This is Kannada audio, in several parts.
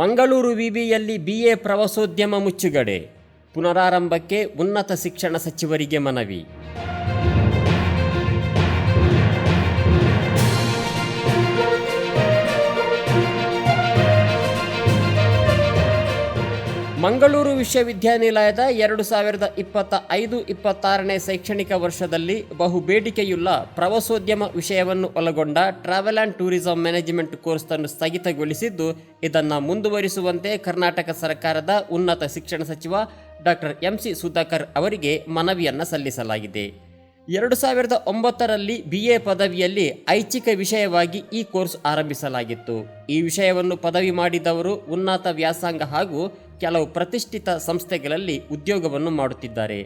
ಮಂಗಳೂರು ವಿವಿಯಲ್ಲಿ ಬಿಎ ಪ್ರವಾಸೋದ್ಯಮ ಮುಚ್ಚುಗಡೆ. ಪುನರಾರಂಭಕ್ಕೆ ಉನ್ನತ ಶಿಕ್ಷಣ ಸಚಿವರಿಗೆ ಮನವಿ. ಮಂಗಳೂರು ವಿಶ್ವವಿದ್ಯಾನಿಲಯದ ಎರಡು ಸಾವಿರದ ಇಪ್ಪತ್ತ ಐದು ಇಪ್ಪತ್ತಾರನೇ ಶೈಕ್ಷಣಿಕ ವರ್ಷದಲ್ಲಿ ಬಹು ಬೇಡಿಕೆಯುಳ್ಳ ಪ್ರವಾಸೋದ್ಯಮ ವಿಷಯವನ್ನು ಒಳಗೊಂಡ ಟ್ರಾವೆಲ್ ಆ್ಯಂಡ್ ಟೂರಿಸಂ ಮ್ಯಾನೇಜ್ಮೆಂಟ್ ಕೋರ್ಸನ್ನು ಸ್ಥಗಿತಗೊಳಿಸಿದ್ದು, ಇದನ್ನು ಮುಂದುವರಿಸುವಂತೆ ಕರ್ನಾಟಕ ಸರ್ಕಾರದ ಉನ್ನತ ಶಿಕ್ಷಣ ಸಚಿವ ಡಾಕ್ಟರ್ ಎಂ ಸಿ ಸುಧಾಕರ್ ಅವರಿಗೆ ಮನವಿಯನ್ನು ಸಲ್ಲಿಸಲಾಗಿದೆ. ಎರಡು ಸಾವಿರದ ಒಂಬತ್ತರಲ್ಲಿ ಬಿ ಎ ಪದವಿಯಲ್ಲಿ ಐಚ್ಛಿಕ ವಿಷಯವಾಗಿ ಈ ಕೋರ್ಸ್ ಆರಂಭಿಸಲಾಗಿತ್ತು. ಈ ವಿಷಯವನ್ನು ಪದವಿ ಮಾಡಿದವರು ಉನ್ನತ ವ್ಯಾಸಂಗ ಹಾಗೂ ಕೆಲವು ಪ್ರತಿಷ್ಠಿತ ಸಂಸ್ಥೆಗಳಲ್ಲಿ ಉದ್ಯೋಗವನ್ನು ಮಾಡುತ್ತಿದ್ದಾರೆ.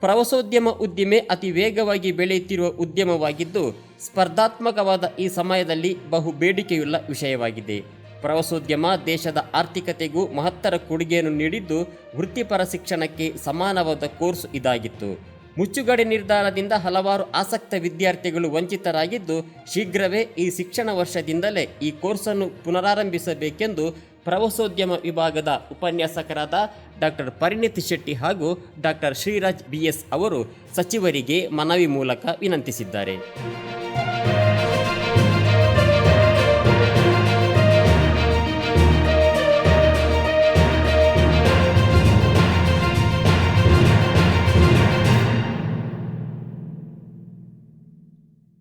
ಪ್ರವಾಸೋದ್ಯಮ ಉದ್ದಿಮೆ ಅತಿ ವೇಗವಾಗಿ ಬೆಳೆಯುತ್ತಿರುವ ಉದ್ಯಮವಾಗಿದ್ದು, ಸ್ಪರ್ಧಾತ್ಮಕವಾದ ಈ ಸಮಯದಲ್ಲಿ ಬಹು ಬೇಡಿಕೆಯುಳ್ಳ ವಿಷಯವಾಗಿದೆ. ಪ್ರವಾಸೋದ್ಯಮ ದೇಶದ ಆರ್ಥಿಕತೆಗೂ ಮಹತ್ತರ ಕೊಡುಗೆಯನ್ನು ನೀಡಿದ್ದು, ವೃತ್ತಿಪರ ಶಿಕ್ಷಣಕ್ಕೆ ಸಮಾನವಾದ ಕೋರ್ಸ್ ಇದಾಗಿತ್ತು. ಮುಚ್ಚುಗಡೆ ನಿರ್ಧಾರದಿಂದ ಹಲವಾರು ಆಸಕ್ತ ವಿದ್ಯಾರ್ಥಿಗಳು ವಂಚಿತರಾಗಿದ್ದು, ಶೀಘ್ರವೇ ಈ ಶಿಕ್ಷಣ ವರ್ಷದಿಂದಲೇ ಈ ಕೋರ್ಸನ್ನು ಪುನರಾರಂಭಿಸಬೇಕೆಂದು ಪ್ರವಾಸೋದ್ಯಮ ವಿಭಾಗದ ಉಪನ್ಯಾಸಕರಾದ ಡಾಕ್ಟರ್ ಪರಿಣಿತ್ ಶೆಟ್ಟಿ ಹಾಗೂ ಡಾಕ್ಟರ್ ಶ್ರೀರಾಜ್ ಬಿ ಎಸ್ ಅವರು ಸಚಿವರಿಗೆ ಮನವಿ ಮೂಲಕ ವಿನಂತಿಸಿದ್ದಾರೆ.